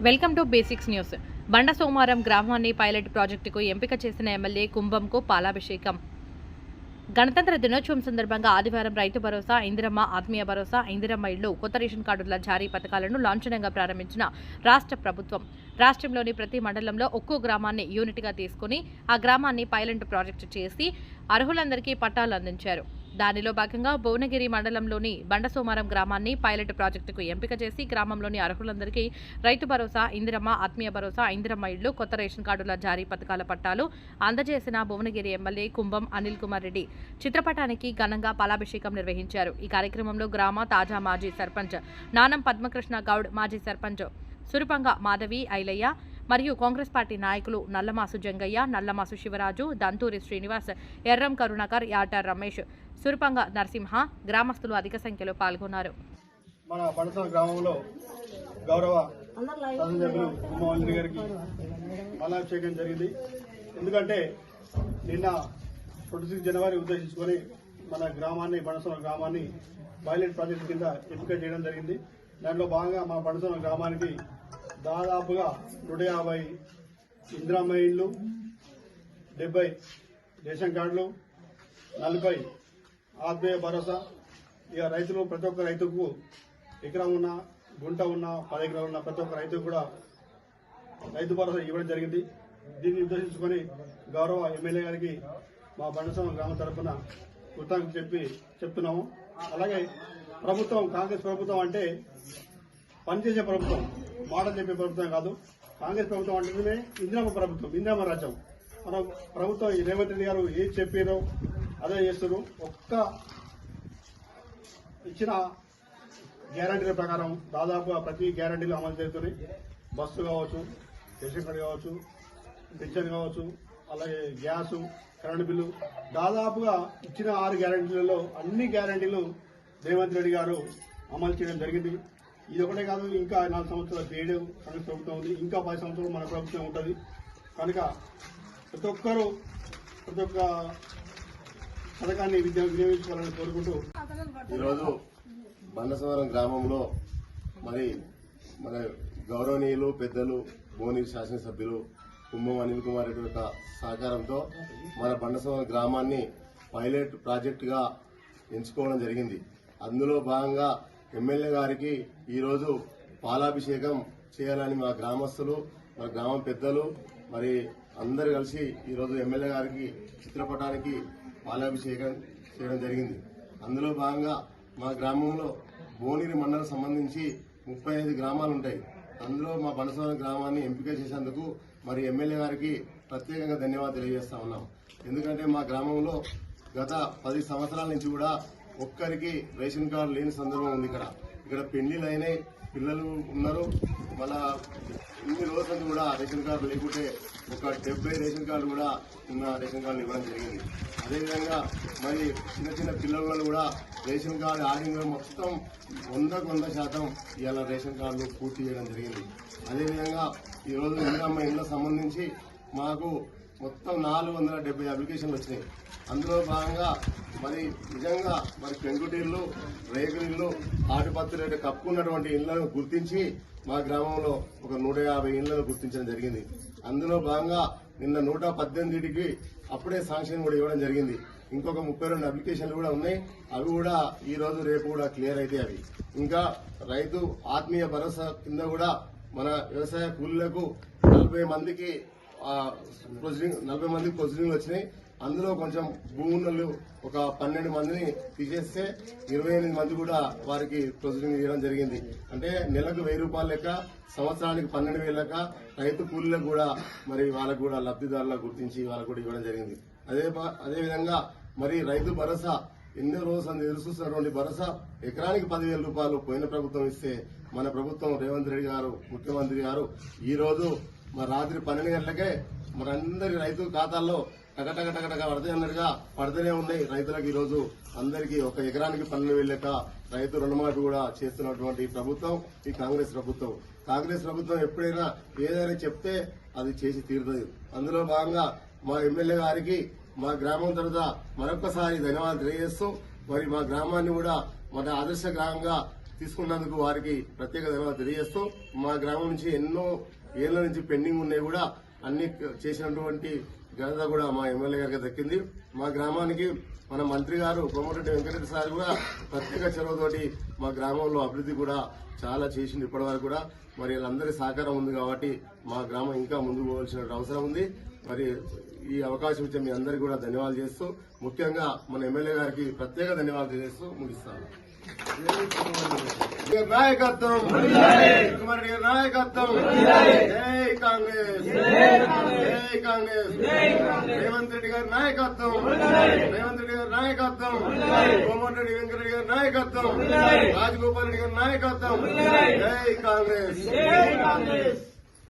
Welcome to basics news. బండ సోమారం గ్రామాన్ని pilot ప్రాజెక్టుకు ఎంపిక చేసిన ఎమ్మెల్యే కుంభంకు పాలాభిషేకం. గణతంత్ర దినోత్సవం సందర్భంగా ఆదివారం రైతు భరోసా ఇందిరమ్మ ఆత్మీయ భరోసా ఇందిరమ్మ ఇళ్ళు కొత్త రేషన్ కార్డుల జారీ పథకాలను లాంఛనంగా ప్రారంభించిన రాష్ట్ర ప్రభుత్వం. రాష్ట్రంలోని ప్రతి మండలంలో ఒక్కో గ్రామాన్ని యూనిట్గా తీసుకుని ఆ గ్రామాన్ని పైలట్ ప్రాజెక్టు చేసి అర్హులందరికీ పట్టాలు అందించారు. దానిలో భాగంగా భువనగిరి మండలంలోని బండసోమారం గ్రామాన్ని పైలట్ ప్రాజెక్టుకు ఎంపిక చేసి గ్రామంలోని అర్హులందరికీ రైతు భరోసా ఇందిరమ్మ ఆత్మీయ భరోసా ఇందిరమ్మ ఇళ్ళు కొత్త రేషన్ కార్డుల జారీ పథకాల పట్టాలు అందజేసిన భువనగిరి ఎమ్మెల్యే కుంభం అనిల్ కుమార్ రెడ్డి చిత్రపటానికి ఘనంగా పాలాభిషేకం నిర్వహించారు. ఈ కార్యక్రమంలో గ్రామ తాజా మాజీ సర్పంచ్ నానం పద్మకృష్ణ గౌడ్ మాజీ సర్పంచ్ సురుపంగ మాధవి ఐలయ్య మరియు కాంగ్రెస్ పార్టీ నాయకులు నల్లమాసు జంగయ్య నల్లమాసు శివరాజు దంతూరి శ్రీనివాస్ ఎర్రం కరుణాకర్ యాటర్ రమేష్ సురపంగ నరసింహ గ్రామస్తులు అధిక సంఖ్యలో పాల్గొన్నారు. మన పడస గ్రామంలో గౌరవ శాసనసభ్యులు కుమ్మవంజరి గారికి మలాభిషేకం జరిగింది. ఎందుకంటే నిన్న ట్వంటీ సిక్స్ జనవరి ఉద్దేశించుకొని మన గ్రామాన్ని బణసన గ్రామాన్ని పైలట్ ప్రాజెక్టు కింద ఎంపిక చేయడం జరిగింది. దాంట్లో భాగంగా మన బణసన గ్రామానికి దాదాపుగా నూట యాభై ఇందిరామ్మ డెబ్బై రేషన్ కార్డులు నలభై ఆత్మీయ భరోసా. ఇక రైతులు ప్రతి ఒక్క రైతుకు ఎకరం ఉన్న గుంట ఉన్న పది ఎకరాలు ఉన్న ప్రతి ఒక్క రైతుకు కూడా రైతు భరోసా ఇవ్వడం జరిగింది. దీన్ని ఉద్దేశించుకొని గౌరవ ఎమ్మెల్యే గారికి మా బండసం గ్రామ తరఫున కృతజ్ఞత చెప్పి చెప్తున్నాము. అలాగే ప్రభుత్వం కాంగ్రెస్ ప్రభుత్వం అంటే పనిచేసే ప్రభుత్వం. మాట చెప్పే ప్రభుత్వం కాదు. కాంగ్రెస్ ప్రభుత్వం అంటేనే ఇందిరామ ప్రభుత్వం ఇందిరామ రాజ్యం. మన ప్రభుత్వం ఈ రేవంత్ రెడ్డి గారు ఏం చెప్పారో అదే చేస్తారు ఒక్క ఇచ్చిన గ్యారంటీల ప్రకారం దాదాపుగా ప్రతి గ్యారంటీలు అమలు చేస్తుంది బస్సు కావచ్చు రేషన్ కార్డు కావచ్చు పెన్షన్ కావచ్చు అలాగే గ్యాసు కరెంటు బిల్లు. దాదాపుగా ఇచ్చిన ఆరు గ్యారంటీలలో అన్ని గ్యారంటీలు రేవంత్ రెడ్డి గారు అమలు చేయడం జరిగింది. ఇది ఒకటే కాదు ఇంకా నాలుగు సంవత్సరాల పీరియడ్ కాంగ్రెస్ ప్రభుత్వం ఉంది ఇంకా పది సంవత్సరాలు మన ప్రభుత్వం ఉంటుంది. కనుక ప్రతి ఒక్కరూ ప్రతి ఒక్క పథకాన్ని విద్య వినియోగించుకోవాలని కోరుకుంటూ ఈరోజు బండసవరం గ్రామంలో మరి మన గౌరవనీయులు పెద్దలు భువని శాసనసభ్యులు కుంభం అనిల్ కుమార్ రెడ్డి యొక్క సహకారంతో మన బండసవరం గ్రామాన్ని పైలట్ ప్రాజెక్టుగా ఎంచుకోవడం జరిగింది. అందులో భాగంగా ఎమ్మెల్యే గారికి ఈరోజు పాలాభిషేకం చేయాలని మా గ్రామస్తులు మా గ్రామం పెద్దలు మరి అందరు కలిసి ఈరోజు ఎమ్మెల్యే గారికి చిత్రపటానికి పాలాభిషేకం చేయడం జరిగింది. అందులో భాగంగా మా గ్రామంలో భువనగిరి మండలం సంబంధించి ముప్పై ఐదు గ్రామాలు ఉంటాయి. అందులో మా బనసవరం గ్రామాన్ని ఎంపిక చేసేందుకు మరి ఎమ్మెల్యే గారికి ప్రత్యేకంగా ధన్యవాదాలు తెలియజేస్తా ఉన్నాం. ఎందుకంటే మా గ్రామంలో గత పది సంవత్సరాల నుంచి కూడా ఒక్కరికి రేషన్ కార్డు లేని సందర్భం ఉంది ఇక్కడ. ఇక్కడ పెళ్ళిలు అయినాయి పిల్లలు ఉన్నారు. మళ్ళా ఇన్ని రోజులు కూడా రేషన్ కార్డు లేకుంటే ఒక డెబ్బై రేషన్ కార్డు కూడా ఉన్న రేషన్ కార్డులు ఇవ్వడం జరిగింది. అదేవిధంగా మరి చిన్న చిన్న పిల్లలు కూడా రేషన్ కార్డు ఆడింగ్ మొత్తం వందకు వంద శాతం ఇవాళ రేషన్ కార్డులు పూర్తి చేయడం జరిగింది. అదేవిధంగా ఈరోజు మా ఇంట్లో సంబంధించి మాకు మొత్తం నాలుగు వందల డెబ్బై అప్లికేషన్లు వచ్చినాయి. అందులో భాగంగా మరి నిజంగా మరి పెంకుటిళ్ళు రేగులిళ్ళు ఆటుపత్రి రేటు కప్పుకున్నటువంటి ఇళ్ళను గుర్తించి మా గ్రామంలో ఒక నూట యాభై ఇళ్ళను గుర్తించడం జరిగింది. అందులో భాగంగా నిన్న నూట పద్దెనిమిదికి అప్పుడే శాంక్షన్ కూడా ఇవ్వడం జరిగింది. ఇంకొక ముప్పై రెండు అప్లికేషన్లు కూడా ఉన్నాయి. అవి కూడా ఈ రోజు రేపు కూడా క్లియర్ అయితే అవి. ఇంకా రైతు ఆత్మీయ భరోసా కింద కూడా మన వ్యవసాయ కూలీలకు నలభై మందికి ప్రొసీడింగ్ నలభై మందికి ప్రొసీడింగ్ వచ్చినాయి. అందులో కొంచెం భూములు ఒక పన్నెండు మందిని తీసేస్తే ఇరవై ఎనిమిది మంది కూడా వారికి ప్రొసీడింగ్ ఇవ్వడం జరిగింది. అంటే నెలకు వెయ్యి రూపాయలు లెక్క సంవత్సరానికి పన్నెండు వేలు లెక్క రైతు కూలీలకు కూడా మరి వాళ్ళకు కూడా లబ్ధిదారులకు గుర్తించి వాళ్ళకు కూడా ఇవ్వడం జరిగింది. అదే ప- మరి రైతు భరోసా ఎన్నో రోజులు ఎదురుచూస్తున్నటువంటి భరోసా ఎకరానికి పదివేల రూపాయలు పోయిన ప్రభుత్వం ఇస్తే మన ప్రభుత్వం రేవంత్ రెడ్డి గారు ముఖ్యమంత్రి గారు ఈ రోజు మరి రాత్రి పన్నెండు గంటలకే మరి అందరి రైతు ఖాతాల్లో టకటక టకటక పడతాయి పడుతూనే ఉన్నాయి. రైతులకు ఈరోజు అందరికీ ఒక ఎకరానికి పనులు వెళ్ళక రైతు రుణమాఫీ కూడా చేస్తున్నటువంటి ప్రభుత్వం ఈ కాంగ్రెస్ ప్రభుత్వం. కాంగ్రెస్ ప్రభుత్వం ఎప్పుడైనా ఏదైనా చెప్తే అది చేసి తీరుతుంది. అందులో భాగంగా మా ఎమ్మెల్యే గారికి మా గ్రామం తరఫున మరొకసారి ధన్యవాదాలు తెలియజేస్తూ మరి మా గ్రామాన్ని కూడా మన ఆదర్శ గ్రామంగా తీసుకున్నందుకు వారికి ప్రత్యేక ధన్యవాదాలు తెలియజేస్తూ మా గ్రామం నుంచి ఎన్నో ఏళ్ళ నుంచి పెండింగ్ ఉన్నాయి కూడా అన్ని చేసినటువంటి ఘనత కూడా మా ఎమ్మెల్యే గారికి దక్కింది. మా గ్రామానికి మన మంత్రి గారు కోమటిరెడ్డి వెంకటరెడ్డి సార్ కూడా ప్రత్యేక చొరవతోటి మా గ్రామంలో అభివృద్ధి కూడా చాలా చేసింది ఇప్పటివరకు కూడా. మరి వీళ్ళందరి సహకారం ఉంది కాబట్టి మా గ్రామం ఇంకా ముందుకు పోవాల్సిన అవసరం ఉంది. మరి ఈ అవకాశం ఇచ్చే మీ అందరికీ కూడా ధన్యవాదాలు చేస్తూ ముఖ్యంగా మన ఎమ్మెల్యే గారికి ప్రత్యేక ధన్యవాదాలు చేస్తూ ముగిస్తాను. నాయకత్వం. కుమార్ గారి నాయకత్వం. జై కాంగ్రెస్. జై కాంగ్రెస్. రేవంత్ రెడ్డి గారి నాయకత్వం. రేవంత్ రెడ్డి గారి నాయకత్వం. కోమటి రెడ్డి వెంకరెడ్డి గారి నాయకత్వం. రాజగోపాల్ రెడ్డి గారి నాయకత్వం. జై కాంగ్రెస్.